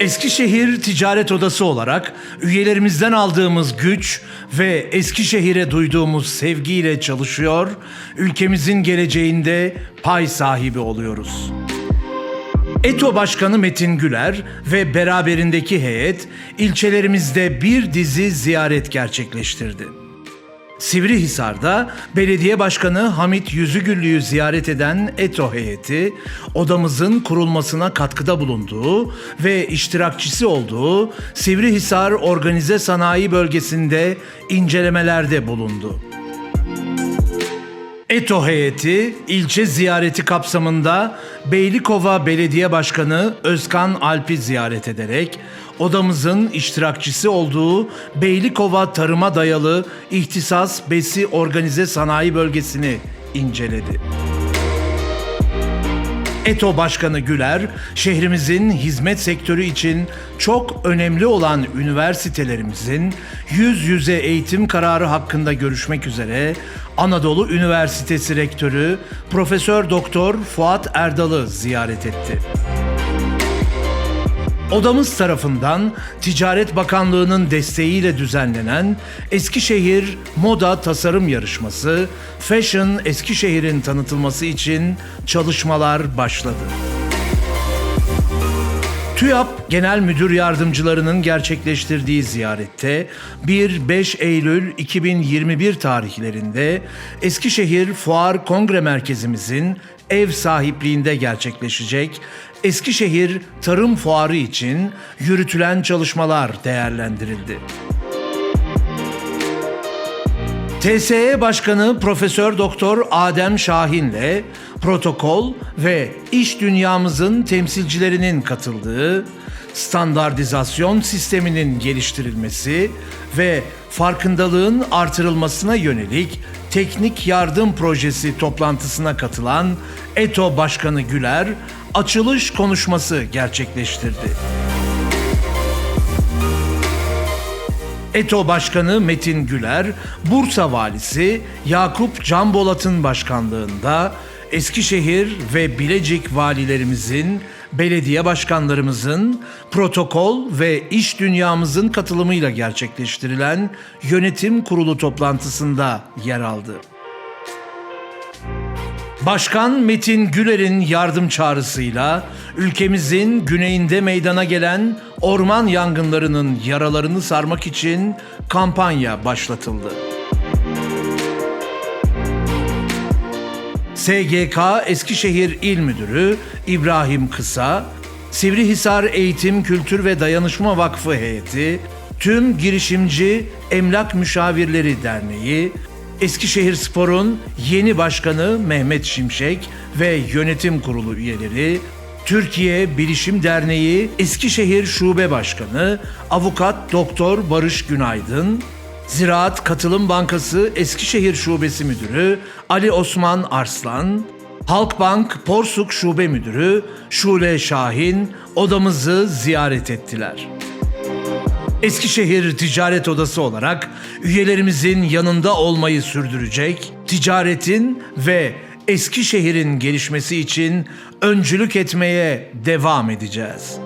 Eskişehir Ticaret Odası olarak üyelerimizden aldığımız güç ve Eskişehir'e duyduğumuz sevgiyle çalışıyor, ülkemizin geleceğinde pay sahibi oluyoruz. ETO Başkanı Metin Güler ve beraberindeki heyet ilçelerimizde bir dizi ziyaret gerçekleştirdi. Sivrihisar'da Belediye Başkanı Hamit Yüzügüllü'yü ziyaret eden ETO heyeti, odamızın kurulmasına katkıda bulunduğu ve iştirakçısı olduğu Sivrihisar Organize Sanayi Bölgesi'nde incelemelerde bulundu. ETO heyeti ilçe ziyareti kapsamında Beylikova Belediye Başkanı Özkan Alp'i ziyaret ederek odamızın iştirakçısı olduğu Beylikova Tarıma Dayalı İhtisas Besi Organize Sanayi Bölgesi'ni inceledi. ETO Başkanı Güler, şehrimizin hizmet sektörü için çok önemli olan üniversitelerimizin yüz yüze eğitim kararı hakkında görüşmek üzere Anadolu Üniversitesi Rektörü Profesör Doktor Fuat Erdal'ı ziyaret etti. Odamız tarafından Ticaret Bakanlığı'nın desteğiyle düzenlenen Eskişehir Moda Tasarım Yarışması, Fashion Eskişehir'in tanıtılması için çalışmalar başladı. TÜYAP Genel Müdür Yardımcılarının gerçekleştirdiği ziyarette 1-5 Eylül 2021 tarihlerinde Eskişehir Fuar Kongre Merkezimizin ev sahipliğinde gerçekleşecek Eskişehir Tarım Fuarı için yürütülen çalışmalar değerlendirildi. TSE Başkanı Profesör Doktor Adem Şahin'le protokol ve iş dünyamızın temsilcilerinin katıldığı standartizasyon sisteminin geliştirilmesi ve farkındalığın artırılmasına yönelik teknik yardım projesi toplantısına katılan ETO Başkanı Güler açılış konuşması gerçekleştirdi. ETO Başkanı Metin Güler, Bursa Valisi Yakup Canbolat'ın başkanlığında Eskişehir ve Bilecik valilerimizin, belediye başkanlarımızın, protokol ve iş dünyamızın katılımıyla gerçekleştirilen yönetim kurulu toplantısında yer aldı. Başkan Metin Güler'in yardım çağrısıyla ülkemizin güneyinde meydana gelen orman yangınlarının yaralarını sarmak için kampanya başlatıldı. SGK Eskişehir İl Müdürü İbrahim Kısa, Sivrihisar Eğitim Kültür ve Dayanışma Vakfı heyeti, tüm girişimci Emlak Müşavirleri Derneği, Eskişehir Spor'un yeni başkanı Mehmet Şimşek ve yönetim kurulu üyeleri, Türkiye Bilişim Derneği Eskişehir Şube Başkanı Avukat Doktor Barış Günaydın, Ziraat Katılım Bankası Eskişehir Şubesi Müdürü Ali Osman Arslan, Halkbank Porsuk Şube Müdürü Şule Şahin odamızı ziyaret ettiler. Eskişehir Ticaret Odası olarak üyelerimizin yanında olmayı sürdürecek, ticaretin ve Eskişehir'in gelişmesi için öncülük etmeye devam edeceğiz.